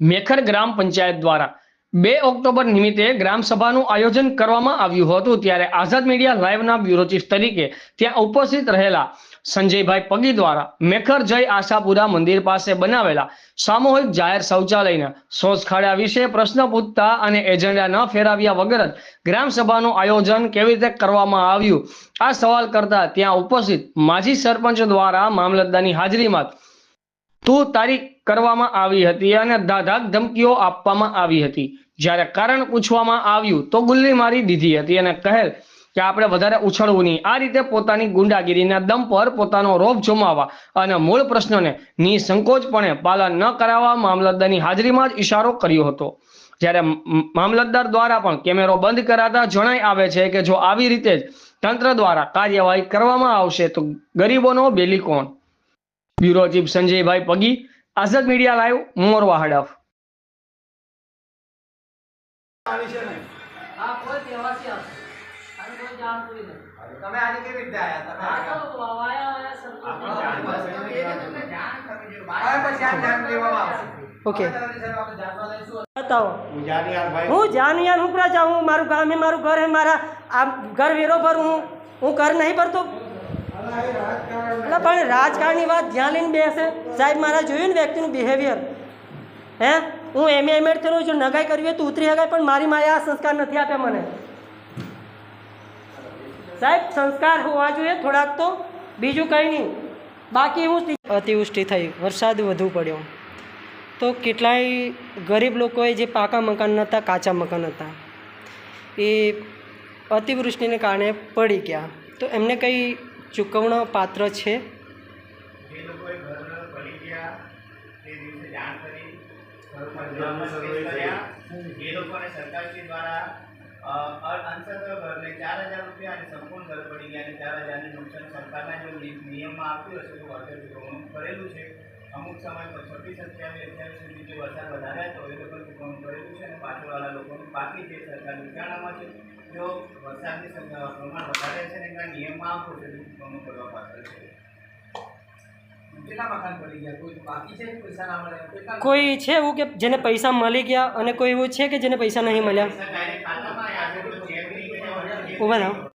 મેખર ગ્રામ પંચાયત દ્વારા બે ઓક્ટોબર નિમિત્તે ગ્રામ સભાનું આયોજન કરવામાં આવ્યું હતું ત્યારે આઝાદ મીડિયા લાઈવના બ્યુરો ચીફ તરીકે ત્યાં ઉપસ્થિત રહેલા સંજયભાઈ પગી દ્વારા મેખર જય આશાપુરા મંદિર પાસે બનાવેલા સામૂહિક જાહેર શૌચાલયના શોષખાડા વિશે પ્રશ્ન પૂછતા અને એજન્ડા ન ફેરવ્યા વગર જ ગ્રામ સભાનું આયોજન કેવી રીતે કરવામાં આવ્યું? આ સવાલ કરતા ત્યાં ઉપસ્થિત માજી સરપંચ દ્વારા મામલતદારની હાજરીમાં તું તારીખ કરવામાં આવી હતી અને ધાધાક ધમકીઓ આપવામાં આવી હતી. જ્યારે કારણ પૂછવામાં આવ્યું તો ગુલ્લી મારી દીધી હતી અને કહેલ કે આપણે વધારે ઉછળવું નહીં. આ રીતે પોતાની ગુંડાગીરીના દમ પર પોતાનો રોપ જમાવવા અને મૂળ પ્રશ્નોને નિસંકોચપણે પાલન ન કરાવવા મામલતદારની હાજરીમાં જ ઇશારો કર્યો હતો. જ્યારે મામલતદાર દ્વારા પણ કેમેરો બંધ કરાતા જણાઈ આવે છે કે જો આવી રીતે જ તંત્ર દ્વારા કાર્યવાહી કરવામાં આવશે તો ગરીબોનો બેલી કોણ? બ્યુરો ચીફ સંજયભાઈ પગી આઝાદ મીડિયા લાઈવ મોરવા હડફ. તમે આજે કેવી રીતે આયા? તમે આ તો વાયા વાયા સરપંચ આપણો જાણ એ તો તમને જાણ કરવી જોઈએ. હવે પછી આ જાણ લેવામાં આવશે. ઓકે. બતાવો. હું જાન યાન હું pra જાઉં મારું ગામ હે મારું ઘર હે મારા આ ઘર વેરો ભરું હું. હું ઘર નહીં ભરતો. એટલે પણ રાજકારણની વાત ધ્યાન લઈને બેસે. સાહેબ, મારા જોયું ને વ્યક્તિનું બિહેવિયર હે? હું એમ એમ એડ થયેલો છું, નગાઈ કરવી તો ઉતરી શકાય પણ મારી માએ આ સંસ્કાર નથી આપ્યા મને. સાહેબ, સંસ્કાર હોવા જોઈએ થોડાક તો. બીજું કંઈ નહીં. બાકી હું અતિવૃષ્ટિ થઈ. વરસાદ વધુ પડ્યો. તો કેટલાય ગરીબ લોકોએ જે પાકા મકાન નહોતા, કાચા મકાન હતા, એ અતિવૃષ્ટિને કારણે પડી ગયા. તો એમને કંઈ ચૂકવણા પાત્ર છે. જે એ લોકોને સરકારશ્રી દ્વારા અ, અ- ઘરને ચાર હજાર રૂપિયા અને સંપૂર્ણ ઘર પડી ગયા અને ચાર હજારની નુકસાન સરકારના જો નિયમમાં આપ્યું હશે તો વળતર ચૂકવણું કરેલું છે. અમુક સમય પર છવ્વીસ સત્યાવીસ અઠ્યાવીસ સુધી જે વરસાદ વધારે તો એ લોકોને ચૂકવણું કરેલું છે અને પાછળવાળા લોકોનું બાકી છે સરકાર વિચારણામાં છે જો વરસાદની પ્રમાણ વધારે છે ને એના નિયમમાં આપો છે ઘણું કરવા પાત્ર છે. કોઈ છે એવું કે જેને પૈસા મળી ગયા અને કોઈ એવું છે કે જેને પૈસા નહીં મળ્યા? ઊભા રહો.